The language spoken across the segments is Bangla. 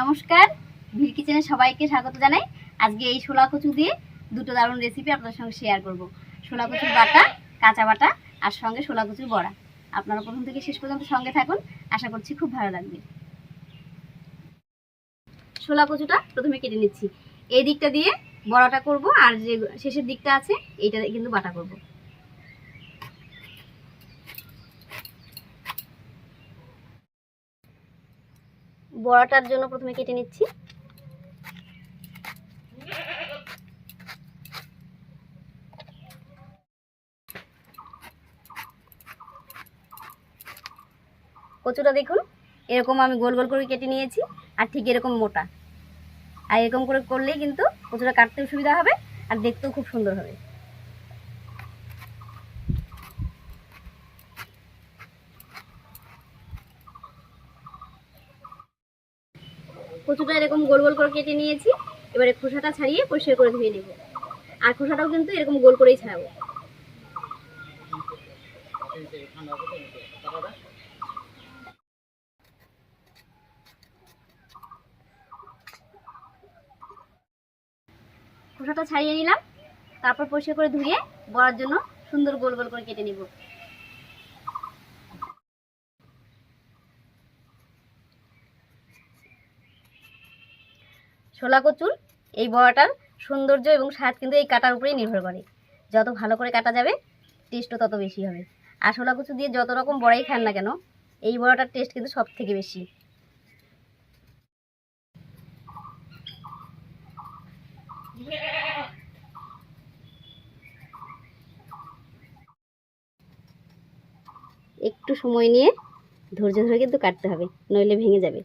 নমস্কার। ভির কিচেনে সবাইকে স্বাগত জানাই। আজকে এই ছোলা কচু দিয়ে দুটো দারুণ রেসিপি আপনাদের সঙ্গে শেয়ার করব। ছোলা কচুর বাটা, কাঁচা বাটা আর সঙ্গে ছোলা কচুর বড়া। আপনারা প্রথম থেকে শেষ পর্যন্ত সঙ্গে থাকুন। আশা করছি খুব ভালো লাগবে। ছোলা কচুটা প্রথমে কেটে নিচ্ছি। এই দিকটা দিয়ে বড়াটা করব আর যে শেষের দিকটা আছে এইটা কিন্তু বাটা করব। বড়াটার জন্য প্রথমে কেটে নিচ্ছি। কচুটা দেখুন, এরকম আমি গোল গোল করে কেটে নিয়েছি, আর ঠিক এরকম মোটা। আর এরকম করে করলেই কিন্তু কচুটা কাটতেও সুবিধা হবে, আর দেখতেও খুব সুন্দর হবে কচুটা এরকম গোল গোল করে কেটে নিয়েছি, এবারে খোসাটা ছাড়িয়ে পরিষ্কার করে ধুয়ে নেব। আর খোসাটাও কিন্তু এরকম গোল করেই ছাড়াবো। খোসাটা ছাড়িয়ে নিলাম, তারপর পরিষ্কার করে ধুয়ে বড়ার জন্য সুন্দর গোল গোল করে কেটে নিব। ছোলা কচুর এই বড়াটার সৌন্দর্য এবং স্বাদ কিন্তু এই কাটার উপরেই নির্ভর করে। যত ভালো করে কাটা যাবে টেস্টও তত বেশি হবে। আর ছোলা কচু দিয়ে যত রকম বড়াই খান না কেন, এই বড়াটার টেস্ট কিন্তু সব থেকে বেশি। একটু সময় নিয়ে ধৈর্য ধরে কিন্তু কাটতে হবে, নইলে ভেঙে যাবে।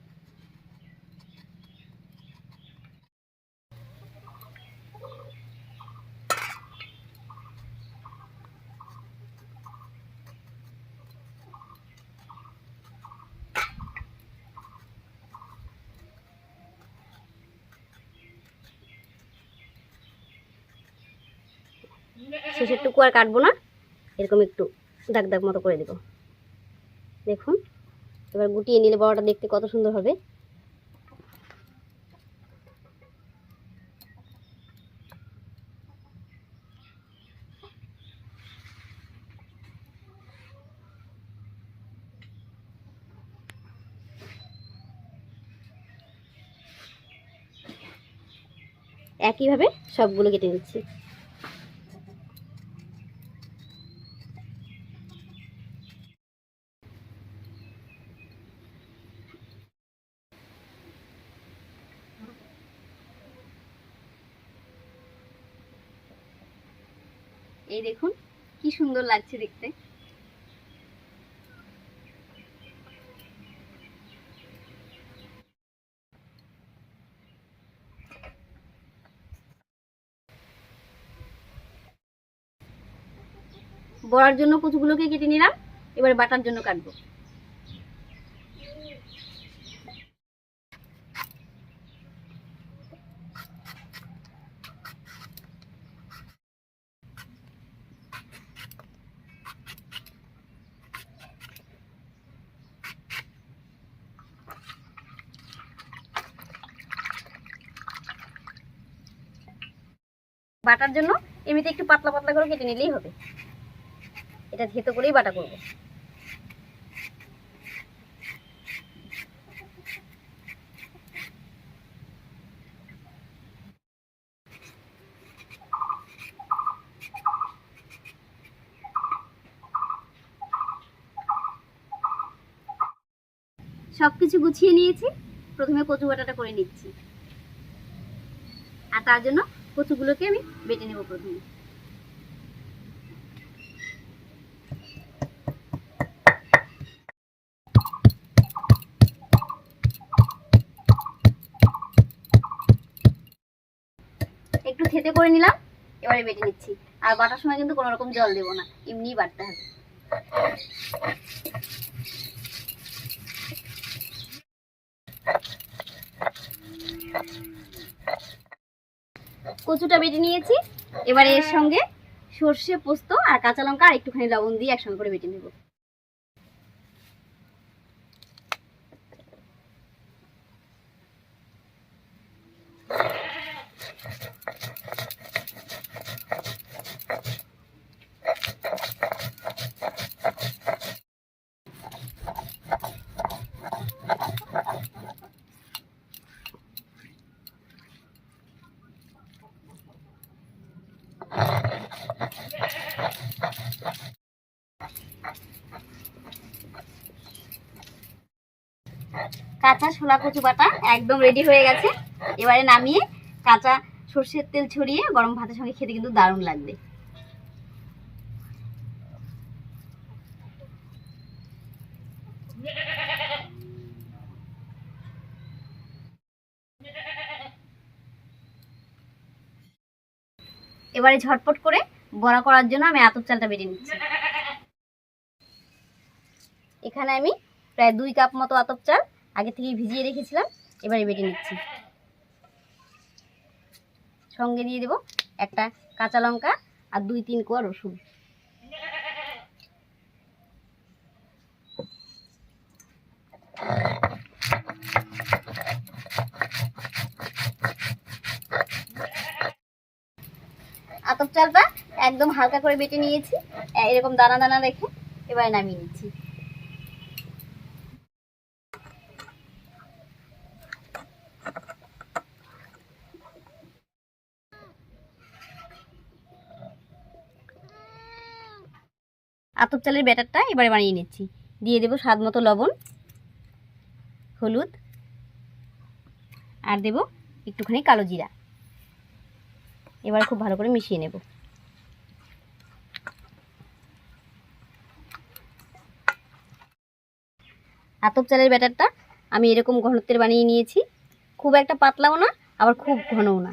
শেষের টুকু আর কাটবো না। এরকম একটু দাগ দাগ মতো করে দেবো। দেখুন, এবার গুটিয়ে নিলে বড়াটা দেখতে কত সুন্দর হবে। একইভাবে সবগুলো কেটে নিচ্ছি। এই দেখুন, কি সুন্দর লাগছে দেখতে। বড়ার জন্য কচুগুলোকে কেটে নিলাম, এবার বাটার জন্য কাটবো। বাটার জন্য এমনিতে একটু পাতলা পাতলা করে কেটে নিলেই হবে। এটা থেতো করেই বাটা করব। সবকিছু গুছিয়ে নিয়েছি। প্রথমে কচু বাটাটা করে নিচ্ছি। আর তার জন্য কচুগুলোকে আমি বেটে নেব প্রথমে। একটু থেতে করে নিলাম, এবারে বেটে নিচ্ছি। আর বাটার সময় কিন্তু কোনো রকম জল দেবো না, এমনিই বাটতে হবে। কচুটা বেটে নিয়েছি। এবারে এর সঙ্গে সর্ষে পোস্ত আর কাঁচা লঙ্কা আর একটুখানি লবণ দিয়ে একসঙ্গে করে বেটে নেব। কাঁচা ছোলা কচু পাতা একদম রেডি হয়ে গেছে। এবারে নামিয়ে কাঁচা সর্ষের তেল ছড়িয়ে গরম ভাতের সঙ্গে খেতে কিন্তু দারুণ লাগবে। এবারে ঝটপট করে বড়া করার জন্য আমি আতপ চালটা বেটে নিচ্ছি। এখানে আমি প্রায় দুই কাপ মতো আতপ চাল আগে থেকে ভিজিয়ে রেখেছিলাম, এবারে বেটে নিচ্ছি। সঙ্গে দিয়ে দেব একটা কাঁচা লঙ্কা আর দুই তিন কোয়া রসুন। আতপ চালটা একদম হালকা করে বেটে নিয়েছি। এরকম দানা দানা রেখে এবারে নামিয়ে নিচ্ছি। আতপ চালের ব্যাটারটা এবারে বানিয়ে নিচ্ছি। দিয়ে দেবো স্বাদ মতো লবণ, হলুদ, আর দেব একটুখানি কালো জিরা। এবার খুব ভালো করে মিশিয়ে নেব। আতপ চালের ব্যাটারটা আমি এরকম ঘনত্বের বানিয়ে নিয়েছি। খুব একটা পাতলাও না, আবার খুব ঘনও না।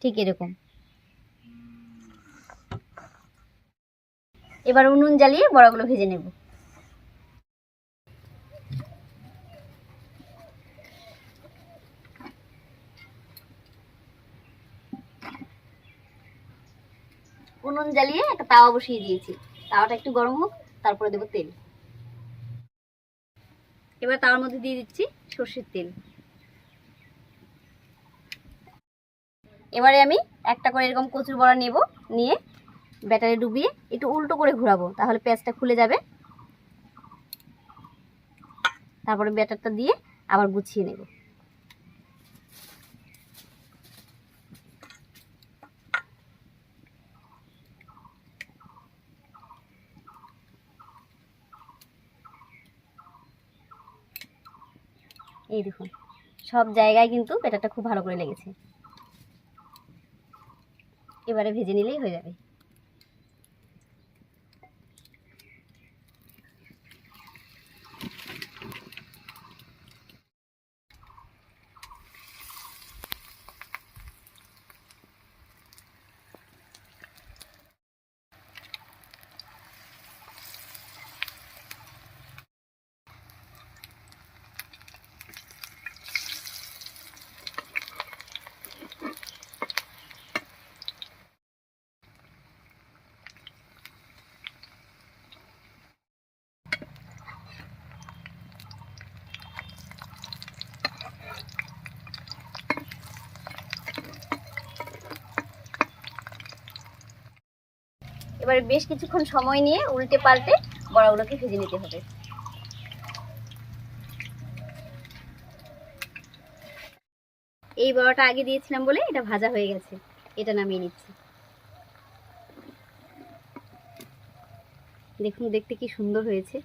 ঠিক এরকম। এবার উনুন জ্বালিয়ে বড়াগুলো ভেজে নেব। উনুন জ্বালিয়ে একটা তাওয়া বসিয়ে দিয়েছি। তাওয়াটা একটু গরম হোক, তারপরে দেবো তেল। এবার তার মধ্যে দিয়ে দিচ্ছি সর্ষের তেল। এবারে আমি একটা করে এরকম কচুর বড়া নেব, নিয়ে ব্যাটারে ডুবিয়ে একটু উল্টো করে ঘুরাবো, তাহলে পেঁয়াজটা খুলে যাবে। তারপরে ব্যাটারটা দিয়ে আবার গুছিয়ে নেব। এই দেখুন, সব জায়গায় কিন্তু ব্যাটারটা খুব ভালো করে লেগেছে। এবারে ভেজে নিলেই হয়ে যাবে। এবারে বেশ কিছুক্ষণ সময় নিয়ে উল্টে পাল্টে বড়াগুলোকে ভেজে নিতে হবে। এই বড়াটা আগে দিয়েছিলাম বলে এটা ভাজা হয়ে গেছে। এটা নামিয়ে নিচ্ছি। দেখুন, দেখতে কি সুন্দর হয়েছে।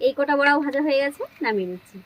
এই কটা বড়াও ভাজা হয়ে গেছে, নামিয়ে নিচ্ছি।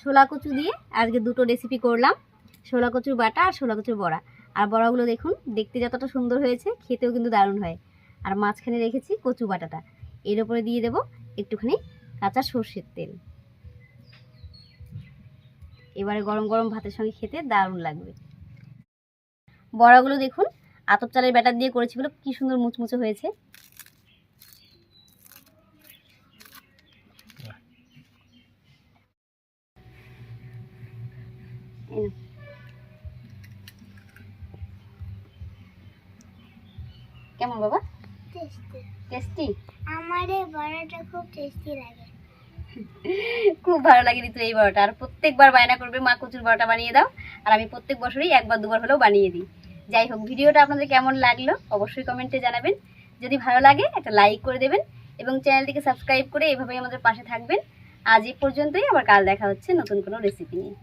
ছোলা কচু দিয়ে আজকে দুটো রেসিপি করলাম। ছোলা কচুর বাটা আর ছোলা কচুর বড়া। আর বড়াগুলো দেখুন, দেখতে যতটা সুন্দর হয়েছে, খেতেও কিন্তু দারুণ হয়। আর মাঝখানে রেখেছি কচু বাটাটা। এর উপরে দিয়ে দেব একটুখানি কাঁচা সর্ষের তেল। এবারে গরম গরম ভাতের সঙ্গে খেতে দারুণ লাগবে। বড়াগুলো দেখুন, আতপ চালের ব্যাটার দিয়ে করেছি বলে কি সুন্দর মুচমুচে হয়েছে। এই কেমন বাবা? টেস্টি টেস্টি আমার এই বড়াটা খুব টেস্টি লাগে। খুব ভালো লাগে ঋতু এই বড়াটা। আর প্রত্যেকবার বায়না করবে মা কচুর বড়াটা বানিয়ে দাও। আর আমি প্রত্যেক বছরই একবার দুবার হলেও বানিয়ে দিই। যাই হোক ভিডিওটা আপনাদের কেমন লাগল অবশ্যই কমেন্টে জানাবেন। যদি ভালো লাগে একটা লাইক করে দেবেন এবং চ্যানেলটিকে সাবস্ক্রাইব করে এভাবেই আমাদের পাশে থাকবেন। আজ এই পর্যন্তই আবার কাল দেখা হচ্ছে নতুন কোনো রেসিপি নিয়ে।